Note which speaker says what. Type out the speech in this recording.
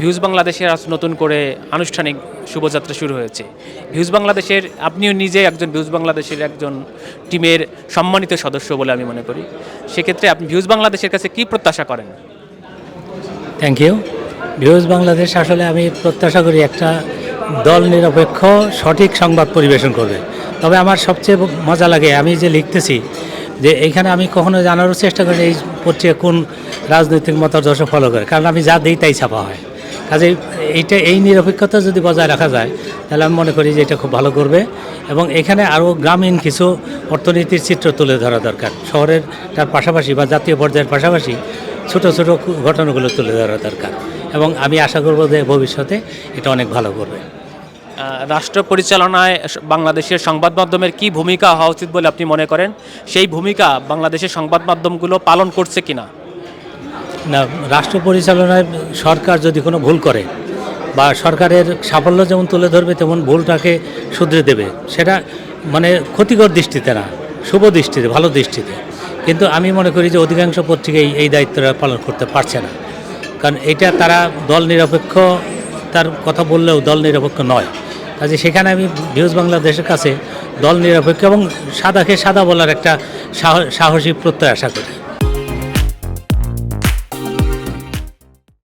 Speaker 1: Views বাংলাদেশের আজ নতুন করে আনুষ্ঠানিক শুভযাত্রা শুরু হয়েছে। ভিউজ বাংলাদেশের, আপনিও নিজে একজন ভিউজ বাংলাদেশের একজন টিমের সম্মানিত সদস্য বলে আমি মনে করি। সেক্ষেত্রে আপনি ভিউজ বাংলাদেশের কাছে কি প্রত্যাশা করেন?
Speaker 2: থ্যাংক ইউ ভিউজ বাংলাদেশ আসলে আমি প্রত্যাশা করি একটা দল নিরপেক্ষ, সঠিক সংবাদ পরিবেশন করবে। তবে আমার সবচেয়ে মজা লাগে, আমি যে লিখতেছি যে এইখানে আমি কখনো জানারও চেষ্টা করি এই পত্রিকা কোন রাজনৈতিক মতাদর্শ ফলো করে, কারণ আমি যা দিই তাই ছাপা হয়। কাজে এইটা, এই নিরপেক্ষতা যদি বজায় রাখা যায়, তাহলে আমি মনে করি যে এটা খুব ভালো করবে। এবং এখানে আরও গ্রামীণ কিছু অর্থনীতির চিত্র তুলে ধরা দরকার। শহরের তার পাশাপাশি বা জাতীয় পর্যায়ের পাশাপাশি ছোট ছোট ঘটনাগুলো তুলে ধরা দরকার। এবং আমি আশা করব যে ভবিষ্যতে এটা অনেক ভালো করবে।
Speaker 1: রাষ্ট্র পরিচালনায় বাংলাদেশের সংবাদ মাধ্যমের কি ভূমিকা হওয়া উচিত বলে আপনি মনে করেন? সেই ভূমিকা বাংলাদেশের সংবাদ মাধ্যমগুলো পালন করছে কিনা?
Speaker 2: না, রাষ্ট্র পরিচালনায় সরকার যদি কোনো ভুল করে বা সরকারের সাফল্য যেমন তুলে ধরবে, তেমন ভুলটাকে শুধরে দেবে। সেটা মানে ক্ষতিকর দৃষ্টিতে না, শুভ দৃষ্টিতে, ভালো দৃষ্টিতে। কিন্তু আমি মনে করি যে অধিকাংশ পত্রিকাই এই দায়িত্বটা পালন করতে পারছে না। কারণ এটা তারা দল নিরপেক্ষ, তার কথা বললেও দল নিরপেক্ষ নয়। কাজে সেখানে আমি ভিউজ বাংলাদেশের কাছে দল নিরপেক্ষ এবং সাদাকে সাদা বলার একটা সাহ- সাহসী প্রত্যয় আশা করি।